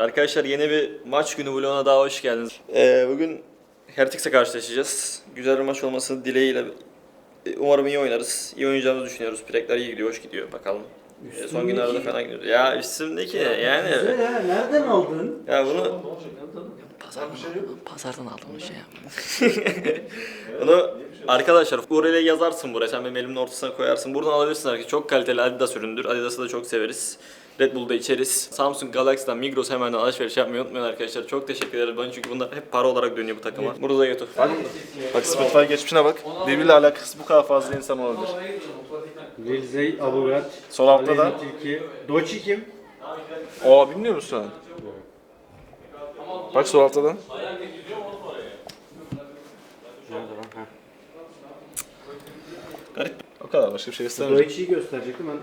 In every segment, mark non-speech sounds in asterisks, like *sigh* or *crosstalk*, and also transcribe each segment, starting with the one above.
Arkadaşlar yeni bir maç günü vloguna daha hoş geldiniz. Ee, bugün Heretics'e karşılaşacağız. Güzel bir maç olması dileğiyle e, umarım iyi oynarız. İyi oynayacağımızı düşünüyoruz. Pilekler iyi gidiyor, hoş gidiyor. Bakalım. Ee, son günlerde falan gidiyoruz. Ya üstümdeki yani. Güzel ha, nereden aldın? Ya bunu Pazardan, pazardan aldım bir şey. *laughs* Bunu arkadaşlar URL'e yazarsın buraya. Sen benim elimin ortasına koyarsın. Buradan alabilirsin arkadaşlar. Çok kaliteli Adidas üründür. Adidas'ı da çok severiz. Red Bull'da içeriz. Samsung Galaxy'den Migros hemen alışveriş yapmayı unutmayın arkadaşlar. Çok teşekkür ederim bana çünkü bunlar hep para olarak dönüyor bu takıma. Burada da YouTube. Bak Spotify geçmişine bak. Birbiriyle alakası bu kadar fazla insan olabilir. Rilzey, Abugat, Sol altta da. Tilki. Doçi kim? Aa bilmiyor musun? Bak sol altta da. Garip. O kadar başka bir şey göstermiyor. Doçi'yi gösterecektim ben.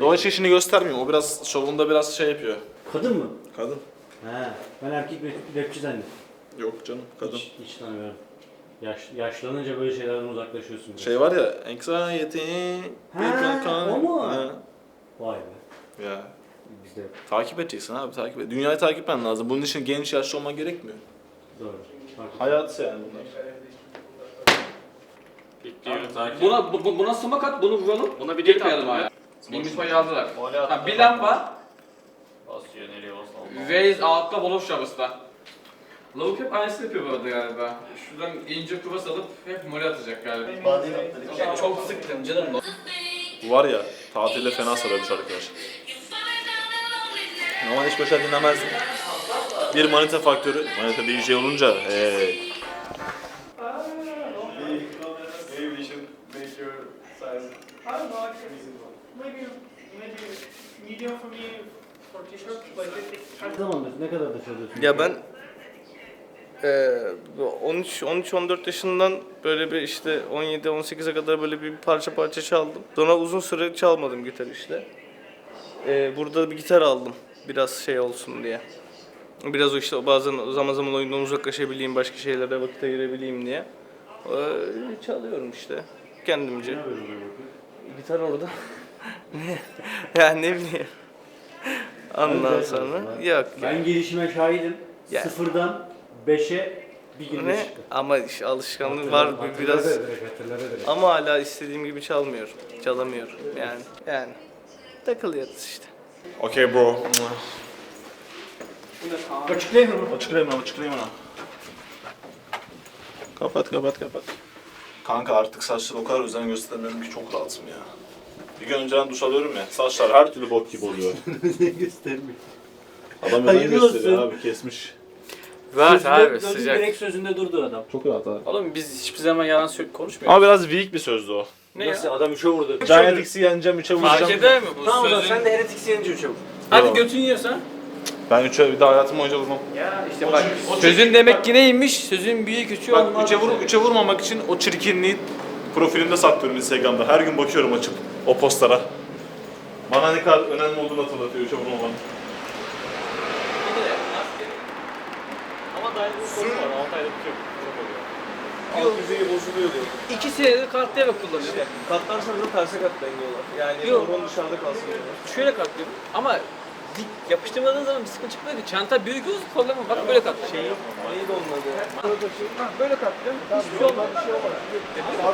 Dolayısıyla işini göstermiyor. O biraz şovunda biraz şey yapıyor. Kadın mı? Kadın. He. Ben erkek rap- rapçi zannettim. Yok canım kadın. Hiç, hiç tanımıyorum. Yaş, yaşlanınca böyle şeylerden uzaklaşıyorsun. biraz. Şey var ya anxiety. Ha, o mu? Ha. Vay be. Ya. Bizde Takip edeceksin abi takip et. Dünyayı takip etmen lazım. Bunun için genç yaşlı olman gerekmiyor. doğru. Haklı. Hayat yani bunlar. Buna, bu, bu- buna sumak at, bunu vuralım. Buna bir dil koyalım attım abi. İngilizce aldılar. Ha, bir lamba, Basıyor nereye basıyor. Waze altta bolof şabısta. Lavuk hep aynısını yapıyor bu arada galiba. Şuradan ince kuvas alıp hep mole atacak galiba. Yani çok sıktım canım. Bu var ya tatilde fena sarıyormuş arkadaş. Ama hiç başa dinlemezdim. Bir manita faktörü. Manita DJ olunca hey. Medium for me for t-shirt. Like it, Ne zamandır, ne kadar da çalıyorsun? Ya ben eee, 13 13 14 yaşından böyle bir işte 17 18'e kadar böyle bir parça parça çaldım. Sonra uzun süre çalmadım gitar işte. Eee, burada bir gitar aldım biraz şey olsun diye. Biraz o işte bazen zaman zaman oyundan uzaklaşabileyim, başka şeylere vakit ayırabileyim diye. Eee, çalıyorum işte kendimce. Gitar orada. *laughs* ne? Ya ne bileyim. Ondan Güzel sonra çalıyorsun yok. Ben gelişime şahidim. Ya. Sıfırdan 5'e bir günde Ne? çıktım. Ama işte alışkanlık var bir- biraz. Ama hala istediğim gibi çalmıyorum. Çalamıyorum yani. Yani takılıyoruz işte. Okay bro. Açıklayayım mı? Açıklayayım lan açıklayayım lan. Kapat kapat kapat. Kanka artık saçlara o kadar özen göstermiyorum ki çok rahatım ya. Bir gün önceden duş alıyorum ya, saçlar her türlü bok gibi oluyor. *laughs* Göstermiyor. Adam özen Hayırlı gösteriyor olsun. abi, kesmiş. Ver abi Sözün sıcak. direkt sözünde durdu adam. Çok rahat abi. Oğlum biz hiçbir zaman yalan sö- konuşmuyoruz. Ama biraz weak bir sözdü o. Ne Nasıl ya? adam 3'e vurdu. Giant X'i yeneceğim, 3'e Fark vuracağım. eder mi bu Tamam o zaman sözün? sen de Heretics yenince 3'e vur. Hadi Yok. götün yiyorsan. Ben 3'e bir daha hayatım boyunca vurmam. Ya işte bak. Sözün demek ki neymiş? Sözün büyük küçüğü Bak olmaz. 3'e vur, 3'e vurmamak için o çirkinliği profilimde saklıyorum Instagram'da. Her gün bakıyorum açıp o postlara. Bana ne kadar önemli olduğunu hatırlatıyor 3'e vurmamanın. Ama dayanıklı sorun var. 6 ayda bitiyor. Çok oluyor. Alt yüzeyi bozuluyor diyor. İki senedir kart diyerek kullanıyorum. İşte katlarsanız da terse katlayın diyorlar. Yani Yok. horon dışarıda kalsın diyorlar. Şöyle katlıyorum ama dik yapıştırmadığın zaman bir sıkıntı çıkmıyor ki. Çanta büyük olsun problemi bak böyle katlıyorum. Şey yok. Neydi onun adı? Ha, böyle katlıyorum. Hiçbir şey olmaz.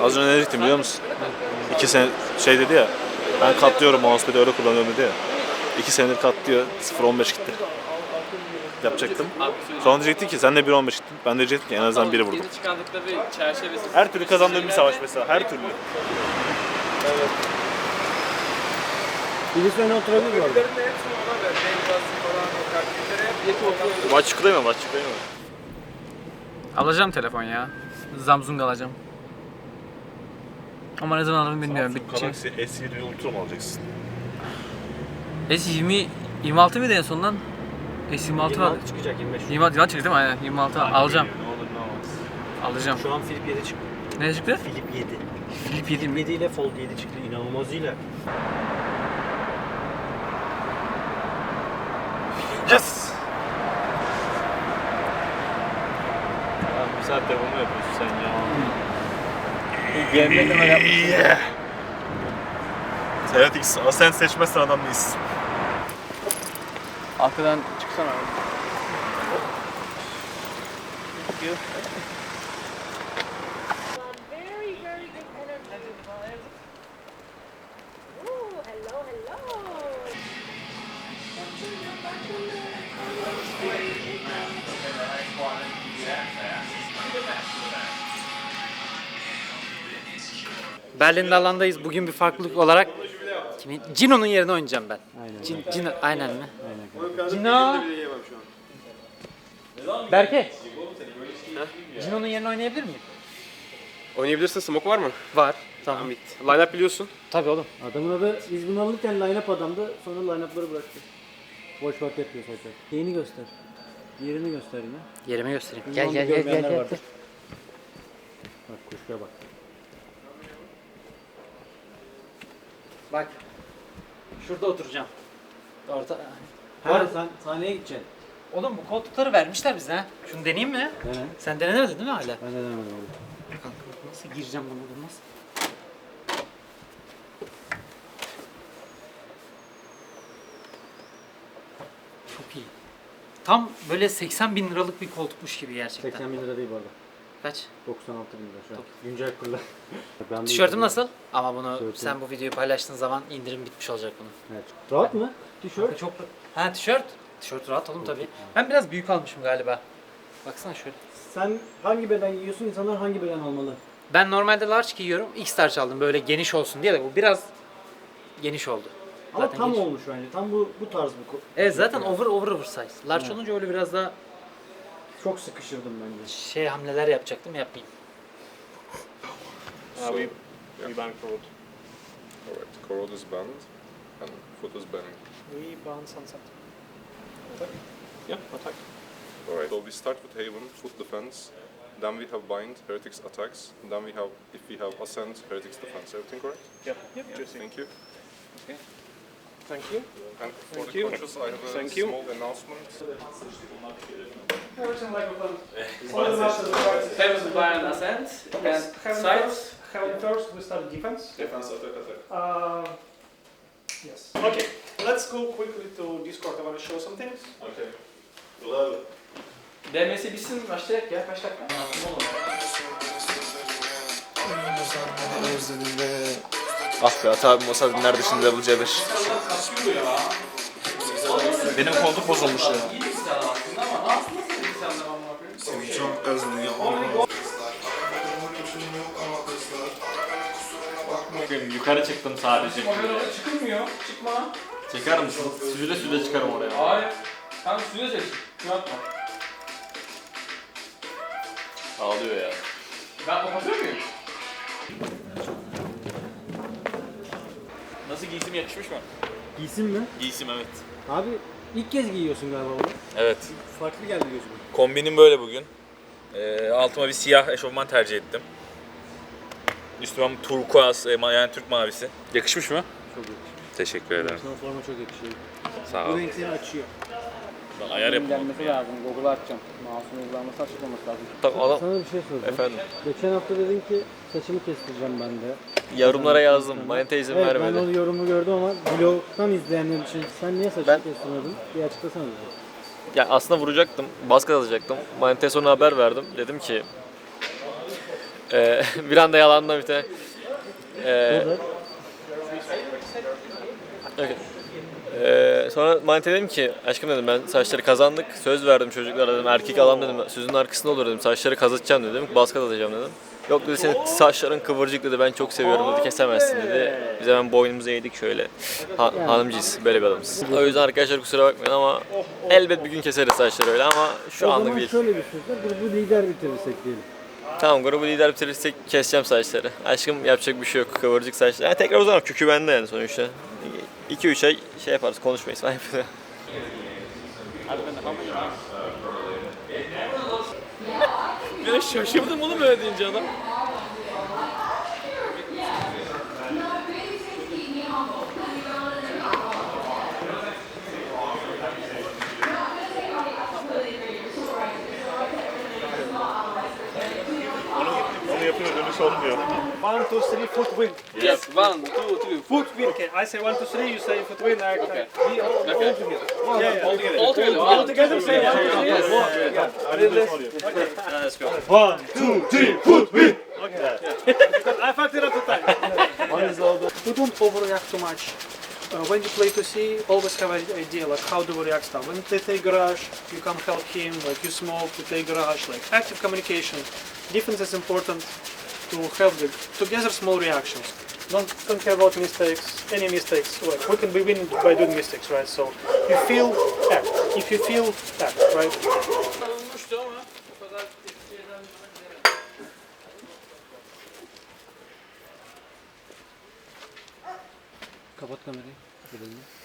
Az önce ne diyecektim biliyor musun? İki sene şey dedi ya, ben katlıyorum mousepad'i öyle kullanıyorum dedi ya. İki senedir katlıyor, 0.15 gitti. Yapacaktım. Sonra diyecekti ki sen de 1.15 gittin. Ben de diyecektim ki en azından biri vurdum. Yeni çıkardıkları çerçevesi. Her türlü kazandığım bir savaş mesela, her türlü. Birisi öne oturabilir mi orada? Maç çıkılayım mı? Maç çıkılayım mı? Alacağım telefon ya. Samsung alacağım. Ama ne zaman alırım bilmiyorum. Samsung Bitecek. Galaxy S7 Ultra mı alacaksın? S20 26 mıydı en son lan? S26 var. 26 çıkacak 25. 26 26 çıktı değil mi? Aynen 26 alacağım. Alacağım. Şu an Flip 7 çıktı. Ne çıktı? Flip 7. Flip 7 Flip mi? 7 ile Fold 7 çıktı. İnanılmaz Yes! Abi bir saattir bunu yapıyorsun sen ya? GM kadar yapmış. Yeah! Seyahat X, Ascent seçmezsen adam değilsin. Arkadan çıksa tutsana abi. Thank you. Berlin'de alandayız. Bugün bir farklılık olarak kimin? Cino'nun yerine oynayacağım ben. Aynen. Cin, Cino, aynen mi? Aynen. Cino. Berke. Cino'nun yerine oynayabilir miyim? Oynayabilirsin. Smoke var mı? Var. Tamam. Line up biliyorsun. Tabii oğlum. Adamın adı biz bunu alırken line-up adamdı. Sonra line-up'ları bıraktı. Boş vakit yapıyor sadece. Şeyini göster. Yerini göster yine. Yerime göstereyim. Gel onu gel gel gel. görmeyenler gel. vardır. Bak kuşlara bak. Bak. Şurada oturacağım. Orta. Ha sen sahneye gideceksin. Oğlum bu koltukları vermişler bize ha. Şunu deneyeyim mi? Dene. Sen denemedin değil mi hala? Ben de denemedim oğlum. Kanka nasıl gireceğim bunu olmaz. Çok iyi. Tam böyle 80 bin liralık bir koltukmuş gibi gerçekten. 80 bin lira değil bu arada. Kaç? 96 bin lira şu an. Güncel kurla. *laughs* Ben de Tişörtüm nasıl? Ama bunu Tişörtüm. sen bu videoyu paylaştığın zaman indirim bitmiş olacak bunun. Evet. Rahat mı? Tişört. Çok Ha tişört. Tişört rahat oğlum tabii. Ben biraz büyük almışım galiba. Baksana şöyle. Sen hangi beden giyiyorsun? İnsanlar hangi beden almalı? Ben normalde large giyiyorum. X large aldım böyle geniş olsun diye de bu biraz geniş oldu. Ama Zaten tam geniş. olmuş bence. Tam bu bu tarz ko- Evet zaten over over oversize. Large olunca öyle biraz daha Çok sıkışırdım bence. şey hamleler yapacaktım yapmayayım. Uh, we we bank road. Alright, Corot is banned and foot is banned. We ban sunset. Attack? Yeah, attack. Alright, so we start with Haven, foot defense, then we have bind, heretics attacks, then we have, if we have ascent, heretics defense. Everything correct? Yep. Yep. Yes, thank you. Thank you. And for Thank the you. conscious, I have a Thank you. small announcement. Everything like a plan. All the masters. Heaven's Blind Ascent and heaven first. Heaven first, we start defense. Defense, attack, attack. Uh, yes. Okay, let's go quickly to Discord. I want to show some things. Okay. Love it. DMS bitsin başlayak ya kaç dakika? Ah be Ata abim olsa dinlerdi şimdi Double C1. Benim koltuk bozulmuş ya. Yapıyorum? Bugün yukarı çıktım sadece. Oraya çıkılmıyor. Çıkma. Çeker misin? Süzüle süzüle çıkarım oraya. Hayır. Kanka suya çek. Yapma. Ağlıyor ya. Ben kapatıyor muyum? Nasıl giysim yakışmış mı? Giysin mi? Giysim evet. Abi ilk kez giyiyorsun galiba bunu. Evet. Farklı geldi gözüme. Kombinim böyle bugün. Ee, altıma bir siyah eşofman tercih ettim. Üstüme turkuaz e, ma- yani Türk mavisi. Yakışmış mı? Çok iyi. Teşekkür ederim. Sana forma çok yakışıyor. Sağ Bu ol. renk seni açıyor. Ben ayar yapamam. Gelmesi lazım. Google'a açacağım. Mouse'un uygulaması açık olması lazım. Tamam, adam. Sana bir şey soracağım. Efendim. Geçen hafta dedin ki saçımı kestireceğim ben de. Yorumlara yazdım. Manita izin evet, vermedi. ben o yorumu gördüm ama vlogdan izleyenler için sen niye saçını Ben- kestirmedin? Bir açıklasana bize. Ya aslında vuracaktım. Baskı atacaktım. Manita'ya sonra haber verdim. Dedim ki eee *laughs* bir anda yalanla bir tane Burada Okey. Ee, sonra Manita'ya dedim ki aşkım dedim ben saçları kazandık söz verdim çocuklara dedim erkek adam dedim sözün arkasında olur dedim saçları kazıtacağım dedim baskı atacağım dedim. Yok dedi senin saçların kıvırcık dedi ben çok seviyorum dedi kesemezsin dedi. Biz hemen boynumuzu eğdik şöyle. Ha, hanımcıyız böyle bir adamız. O yüzden arkadaşlar kusura bakmayın ama elbet bir gün keseriz saçları öyle ama şu anlık zaman değil. şöyle bir sözle grubu lider bitirirsek diyelim. Tamam grubu lider bitirirsek keseceğim saçları. Aşkım yapacak bir şey yok kıvırcık saçlar. Yani tekrar uzanıp kükü bende yani sonuçta. 2-3 ay şey yaparız konuşmayız falan yapıyoruz. Ben şaşırdım oğlum öyle deyince adam. Onu yapıyor dönüş olmuyor. One, two, three, foot win. Yes, one, two, three. Foot win. Okay, I say one, two, three. You say foot win. I, Okay. we all, all together. Yeah, yeah. All together. All together. All together. Say one, two, three. Yes. Yeah. Let's go. One, two, three, foot win. Okay. Because *laughs* I fucked it up the time. One is over. We don't overreact too much. Uh, when you play to see, always have an idea like how do we react stuff. When they take garage, you come help him. Like you smoke, you take garage. Like active communication. Defense is important to have the together small reactions. Don't don't care about mistakes. Any mistakes. Like we can be by doing mistakes, right? So you feel act. If you feel act, right? Kapat kamerayı. Gidelim.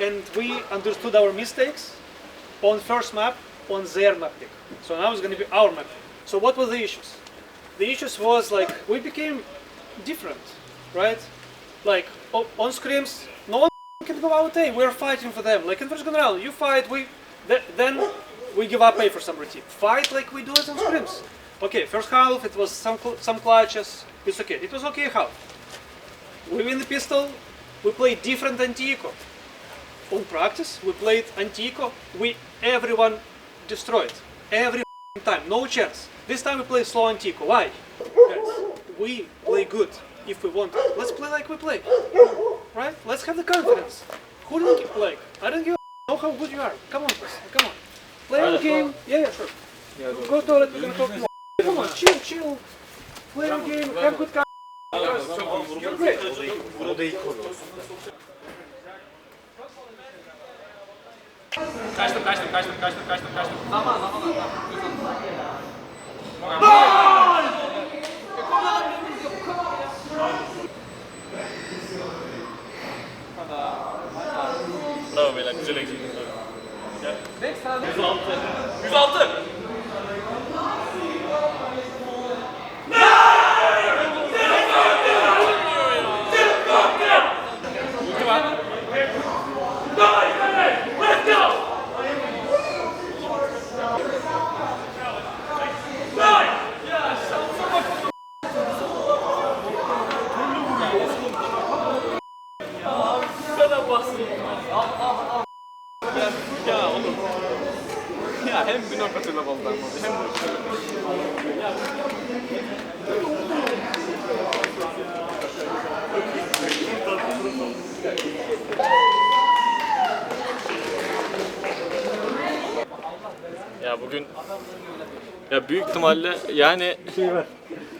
And we understood our mistakes on first map on their map pick. So now it's going to be our map. So what were the issues? The issues was like we became different, right? Like on scrims, no one can go out A. We're fighting for them. Like in first round, you fight, we th- then we give up A for some routine. Fight like we do it in scrims. Okay, first half it was some cl- some clutches. It's okay. It was okay half. We win the pistol. We play different anti-eco on practice we played Antico. We everyone destroyed every time, no chance. This time we play slow Antico. Why? We play good if we want. Let's play like we play, right? Let's have the confidence. Who don't give like? I don't give a f- know how good you are. Come on, Chris. Come on. Play the game. Yeah, yeah, sure. Go to it. We're gonna talk more. Come on, chill, chill. Play the game. Have good. con- You're great. Kaçtım, kaçtım, kaçtım, kaçtım, kaçtım, kaçtım. Zaman, 106. 106. Ya bugün ya büyük ihtimalle yani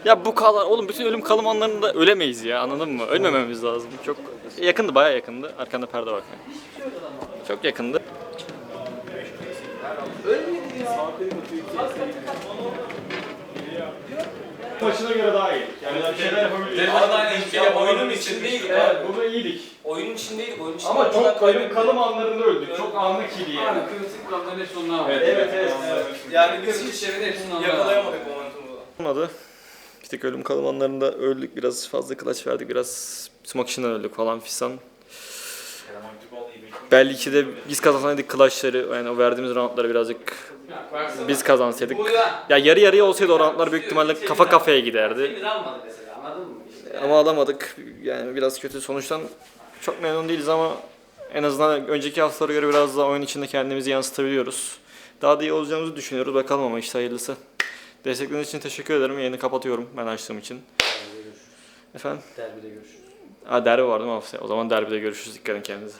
ya bu kadar oğlum bütün ölüm kalım anlarında ölemeyiz ya anladın mı? Ölmememiz lazım. Çok yakındı bayağı yakındı. Arkanda perde bak. Çok yakındı. Maçına göre daha iyi. Yani bir şeyler yapabiliyoruz. Ya oyunun içindeydik Evet, burada iyiydik. Oyunun içindeydik. Oyunun içinde Ama çok kalın, kalım anlarında öldük. Çok anlık iyiydi yani. kritik anların hepsi onlar Evet, evet, evet. Yani biz hiç çevrede hepsini yakalayamadık momentumu. Olmadı. Bir tek ölüm kalım anlarında öldük. Biraz fazla clutch verdik. Biraz smoke içinden öldük falan fistan. Belki de biz kazansaydık clutchları yani o verdiğimiz roundları birazcık biz kazansaydık. Ya yarı yarıya olsaydı o roundlar büyük ihtimalle kafa kafaya giderdi. Mı? İşte Ama alamadık. Yani biraz kötü sonuçtan çok memnun değiliz ama en azından önceki haftalara göre biraz daha oyun içinde kendimizi yansıtabiliyoruz. Daha da iyi olacağımızı düşünüyoruz. Bakalım ama işte hayırlısı. Destekleriniz için teşekkür ederim. Yayını kapatıyorum ben açtığım için. Efendim? Derbide görüşürüz. Aa, derbi var değil mi haftaya? O zaman derbide görüşürüz. Dikkat edin kendinize.